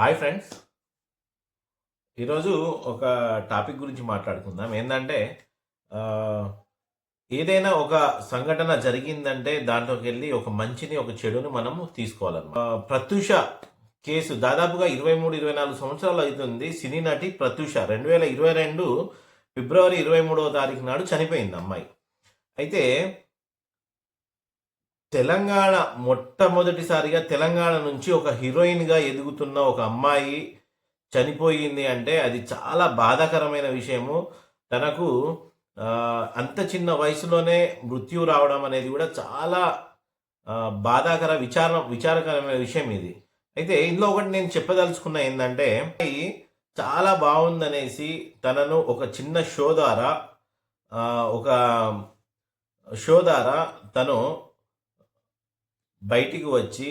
Hi friends. ఈరోజు ఒక topic గురించి మాట్లాడుకుందాం. ఏంటంటే ఏదైనా ఒక సంఘటన జరిగిందంటే దాంట్లోకి వెళ్ళి ఒక మంచిని ఒక చెడుని మనము తీసుకోవాలన్నమాట. ప్రత్యూష కేసు దాదాపుగా ఇరవై మూడు ఇరవై నాలుగు సంవత్సరాలు అవుతుంది. సినీ నటి ప్రత్యూష రెండు వేల ఇరవై రెండు ఫిబ్రవరి ఇరవై మూడవ తారీఖు నాడు చనిపోయింది అమ్మాయి. అయితే తెలంగాణ మొట్టమొదటిసారిగా తెలంగాణ నుంచి ఒక హీరోయిన్గా ఎదుగుతున్న ఒక అమ్మాయి చనిపోయింది అంటే అది చాలా బాధాకరమైన విషయము. తనకు అంత చిన్న వయసులోనే మృత్యు రావడం అనేది కూడా చాలా బాధాకర విచార విచారకరమైన విషయం ఇది. అయితే ఇందులో ఒకటి నేను చెప్పదలుచుకున్న ఏంటంటే చాలా బాగుందనేసి తనను ఒక చిన్న షో ద్వారా ఒక షో ద్వారా తను బయటికి వచ్చి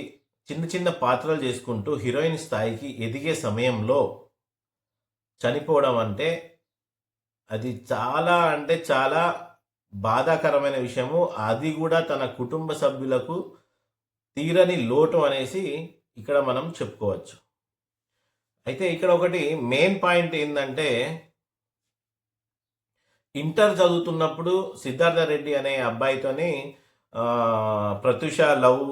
చిన్న చిన్న పాత్రలు చేసుకుంటూ హీరోయిన్ స్థాయికి ఎదిగే సమయంలో చనిపోవడం అంటే అది చాలా అంటే చాలా బాధాకరమైన విషయము. అది కూడా తన కుటుంబ సభ్యులకు తీరని లోటు అనేసి ఇక్కడ మనం చెప్పుకోవచ్చు. అయితే ఇక్కడ ఒకటి మెయిన్ పాయింట్ ఏంటంటే ఇంటర్ చదువుతున్నప్పుడు సిద్ధార్థ రెడ్డి అనే అబ్బాయితోని ప్రత్యూష లవ్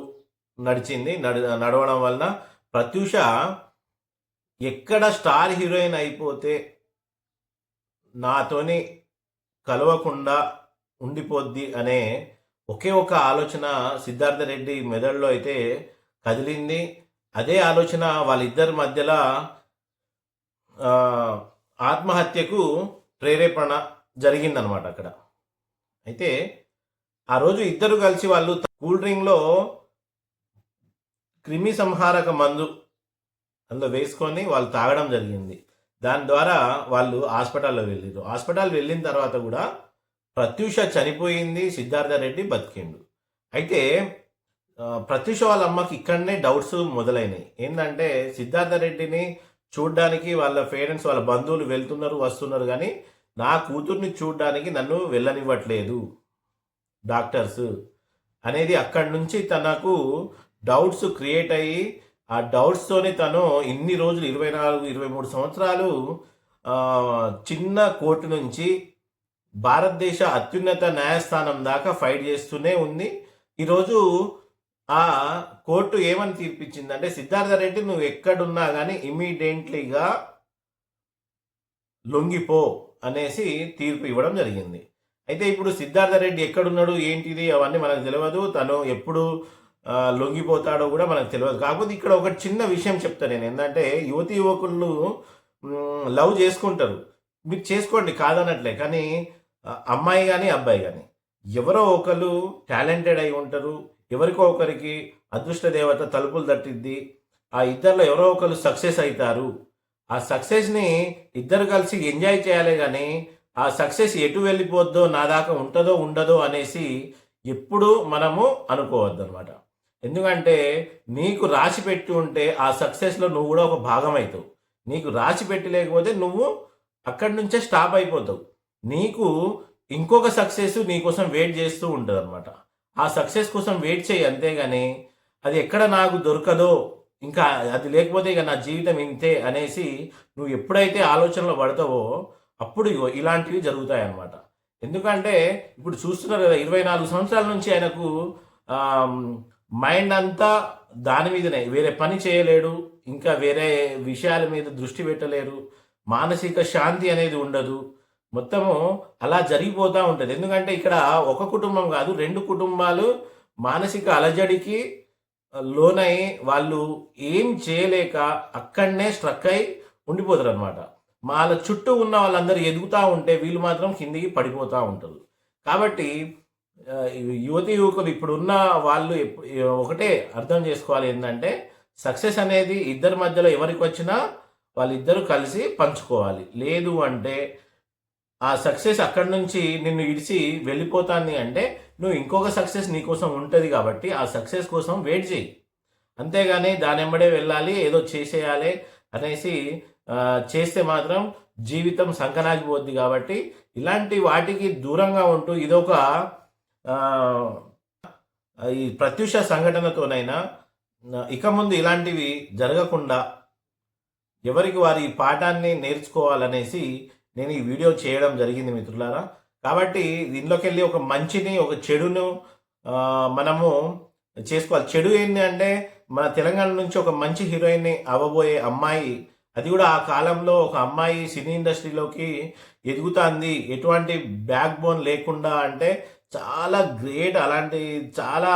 నడిచింది నడ నడవడం వలన ప్రత్యూష ఎక్కడ స్టార్ హీరోయిన్ అయిపోతే నాతోని కలవకుండా ఉండిపోద్ది అనే ఒకే ఒక ఆలోచన సిద్ధార్థ రెడ్డి మెదడులో అయితే కదిలింది. అదే ఆలోచన వాళ్ళిద్దరి మధ్యలో ఆత్మహత్యకు ప్రేరేపణ జరిగిందనమాట అక్కడ. అయితే ఆ రోజు ఇద్దరు కలిసి వాళ్ళు కూల్ డ్రింక్లో క్రిమి సంహారక మందు అందులో వేసుకొని వాళ్ళు తాగడం జరిగింది. దాని ద్వారా వాళ్ళు హాస్పిటల్లో వెళ్ళారు హాస్పిటల్ వెళ్ళిన తర్వాత కూడా ప్రత్యూష చనిపోయింది సిద్ధార్థ రెడ్డి బతికిండు. అయితే ప్రత్యూష వాళ్ళ అమ్మకి ఇక్కడనే డౌట్స్ మొదలైనాయి. ఏంటంటే సిద్ధార్థ రెడ్డిని చూడ్డానికి వాళ్ళ పేరెంట్స్ వాళ్ళ బంధువులు వెళ్తున్నారు వస్తున్నారు కానీ నా కూతుర్ని చూడ్డానికి నన్ను వెళ్ళనివ్వట్లేదు. డాక్టర్స్ అనేది అక్కడి నుంచి తనకు డౌట్స్ క్రియేట్ అయ్యి ఆ డౌట్స్తోనే తను ఇన్ని రోజులు ఇరవై నాలుగు ఇరవై మూడు సంవత్సరాలు చిన్న కోర్టు నుంచి భారతదేశ అత్యున్నత న్యాయస్థానం దాకా ఫైట్ చేస్తూనే ఉంది. ఈరోజు ఆ కోర్టు ఏమని తీర్పిచ్చిందంటే సిద్ధార్థ రెడ్డి నువ్వు ఎక్కడున్నా కానీ ఇమీడియట్లీగా లొంగిపో అనేసి తీర్పు ఇవ్వడం జరిగింది. అయితే ఇప్పుడు సిద్ధార్థ రెడ్డి ఎక్కడున్నాడు ఏంటిది అవన్నీ మనకు తెలియదు తను ఎప్పుడు లొంగిపోతాడో కూడా మనకు తెలియదు కాకపోతే ఇక్కడ ఒక చిన్న విషయం చెప్తాను నేను. ఏంటంటే యువతి యువకులు లవ్ చేసుకుంటారు. మీరు చేసుకోండి కాదనట్లే. కానీ అమ్మాయి కానీ అబ్బాయి కానీ ఎవరో ఒకరు టాలెంటెడ్ అయి ఉంటారు. ఎవరికో ఒకరికి అదృష్ట దేవత తలుపులు తట్టిద్ది. ఆ ఇద్దరిలో ఎవరో ఒకరు సక్సెస్ అవుతారు. ఆ సక్సెస్ని ఇద్దరు కలిసి ఎంజాయ్ చేయాలి కానీ ఆ సక్సెస్ ఎటు వెళ్ళిపోద్దో నా దాకా ఉంటుందో ఉండదో అనేసి ఎప్పుడు మనము అనుకోవద్దు అనమాట ఎందుకంటే నీకు రాసి పెట్టి ఉంటే ఆ సక్సెస్లో నువ్వు కూడా ఒక భాగం అవుతావు నీకు రాసి పెట్టి లేకపోతే నువ్వు అక్కడి నుంచే స్టాప్ అయిపోతావు. నీకు ఇంకొక సక్సెస్ నీకోసం వెయిట్ చేస్తూ ఉంటుంది అనమాట ఆ సక్సెస్ కోసం వెయిట్ చేయి అంతేగాని అది ఎక్కడ నాకు దొరకదో ఇంకా అది లేకపోతే ఇక నా జీవితం ఇంతే అనేసి నువ్వు ఎప్పుడైతే ఆలోచనలో పడతావో అప్పుడు ఇలాంటివి జరుగుతాయి అన్నమాట ఎందుకంటే ఇప్పుడు చూస్తున్నారు కదా ఇరవై నాలుగు సంవత్సరాల నుంచి ఆయనకు మైండ్ అంతా దాని మీదనే. వేరే పని చేయలేడు ఇంకా వేరే విషయాల మీద దృష్టి పెట్టలేరు మానసిక శాంతి అనేది ఉండదు. మొత్తము అలా జరిగిపోతూ ఉంటుంది. ఎందుకంటే ఇక్కడ ఒక కుటుంబం కాదు రెండు కుటుంబాలు మానసిక అలజడికి లోనై వాళ్ళు ఏం చేయలేక అక్కడనే స్ట్రక్ అయి ఉండిపోతారు అనమాట వాళ్ళ చుట్టూ ఉన్న వాళ్ళందరూ ఎదుగుతూ ఉంటే వీళ్ళు మాత్రం కిందికి పడిపోతూ ఉంటారు. కాబట్టి యువతి యువకులు ఇప్పుడున్న వాళ్ళు ఒకటే అర్థం చేసుకోవాలి ఏంటంటే సక్సెస్ అనేది ఇద్దరి మధ్యలో ఎవరికి వచ్చినా వాళ్ళిద్దరూ కలిసి పంచుకోవాలి. లేదు అంటే ఆ సక్సెస్ అక్కడి నుంచి నిన్ను ఇడిచి వెళ్ళిపోతాంది అంటే నువ్వు ఇంకొక సక్సెస్ నీకోసం ఉంటుంది కాబట్టి ఆ సక్సెస్ కోసం వెయిట్ చేయి అంతేగాని దాని వెంబడే వెళ్ళాలి ఏదో చేసేయాలి అనేసి చేస్తే మాత్రం జీవితం సంకనాగిపోద్ది కాబట్టి ఇలాంటి వాటికి దూరంగా ఉంటూ ఇదొక ఈ ప్రత్యూష సంఘటనతోనైనా ఇక ముందు ఇలాంటివి జరగకుండా ఎవరికి వారి ఈ పాఠాన్ని నేర్చుకోవాలనేసి నేను ఈ వీడియో చేయడం జరిగింది మిత్రులారా. కాబట్టి దీనిలోకి వెళ్ళి ఒక మంచిని ఒక చెడును మనము చేసుకోవాలి. చెడు ఏంటి అంటే మన తెలంగాణ నుంచి ఒక మంచి హీరోయిన్ అవ్వబోయే అమ్మాయి అది కూడా ఆ కాలంలో ఒక అమ్మాయి సినీ ఇండస్ట్రీలోకి ఎదుగుతుంది. ఎటువంటి బ్యాక్ బోన్ లేకుండా అంటే చాలా గ్రేట్ అలాంటి చాలా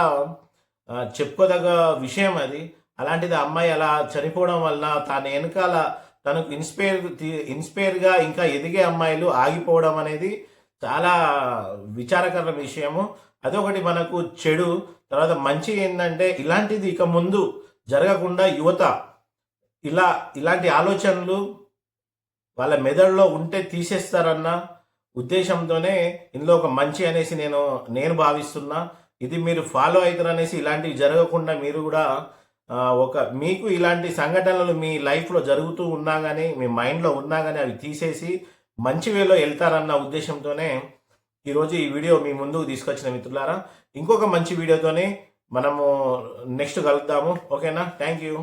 చెప్పుకోదగ్గ విషయం అది. అలాంటిది ఆ అమ్మాయి అలా చనిపోవడం వల్ల తన వెనకాల తనకు ఇన్స్పైర్ ఇన్స్పైర్గా ఇంకా ఎదిగే అమ్మాయిలు ఆగిపోవడం అనేది చాలా విచారకర విషయము. అదొకటి మనకు చెడు తర్వాత మంచి ఏంటంటే ఇలాంటిది ఇక ముందు జరగకుండా యువత ఇలా ఇలాంటి ఆలోచనలు వాళ్ళ మెదడులో ఉంటే తీసేస్తారన్న ఉద్దేశంతోనే ఇందులో ఒక మంచి అనేసి నేను నేను భావిస్తున్నా. ఇది మీరు ఫాలో అవుతారు అనేసి ఇలాంటివి జరగకుండా మీరు కూడా ఒక మీకు ఇలాంటి సంఘటనలు మీ లైఫ్లో జరుగుతూ ఉన్నా కానీ మీ మైండ్లో ఉన్నా కానీ అవి తీసేసి మంచి వేలో వెళ్తారన్న ఉద్దేశంతోనే ఈరోజు ఈ వీడియో మీ ముందుకు తీసుకొచ్చిన మిత్రులారా. ఇంకొక మంచి వీడియోతోనే మనము నెక్స్ట్ కలుద్దాము. ఓకేనా? Thank you